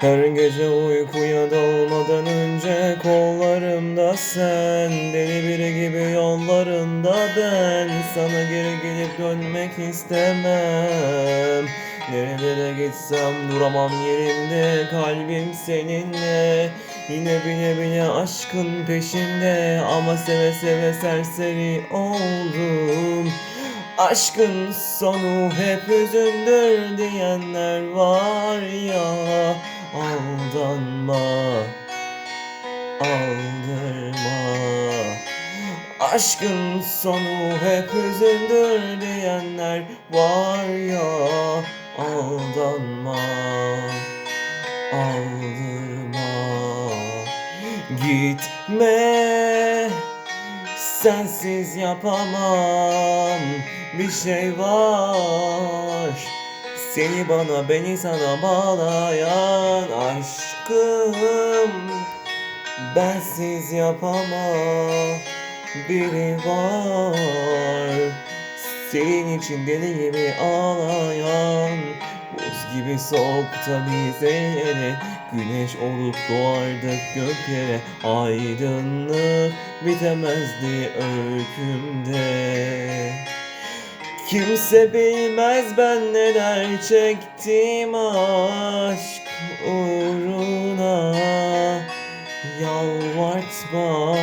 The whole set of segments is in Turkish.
Her gece uykuya dalmadan önce kollarımda sen Deli biri gibi yollarında ben. Sana geri gelip dönmek istemem. Nerelere gitsem duramam yerimde Kalbim seninle. Yine bile bile aşkın peşinde Ama seve seve serseri oldum Aşkın sonu hep hüzündür diyenler var ya Aldanma Aldırma. Aşkın sonu hep hüzündür diyenler var ya Aldanma Aldırma. Gitme Sensiz yapamam. Bir şey var. Seni bana beni sana bağlayan aşkım. Bensiz yapamam. Biri var Senin için deli gibi ağlayan Buz gibi soğukta bize yere. Güneş olup doğardık göklere. Aydınlık bitemezdi öykümde. Kimse bilmez ben neler çektim aşk uğruna. Yalvartma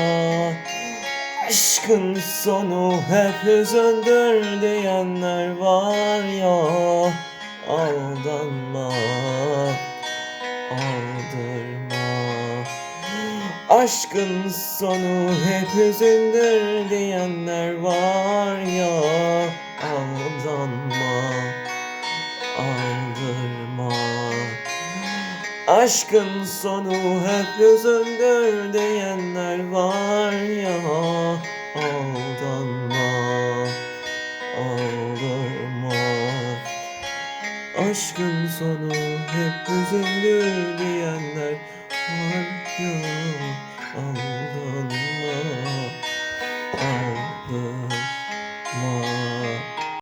Aşkın sonu hep hüzündür diyenler var ya Aldanma Aldırma. Aşkın sonu hep hüzündür diyenler var ya Aldanma Aldırma. Aşkın sonu hep hüzündür diyenler var ya Aşkın sonu hep üzüldü diyenler var. Ya Allah.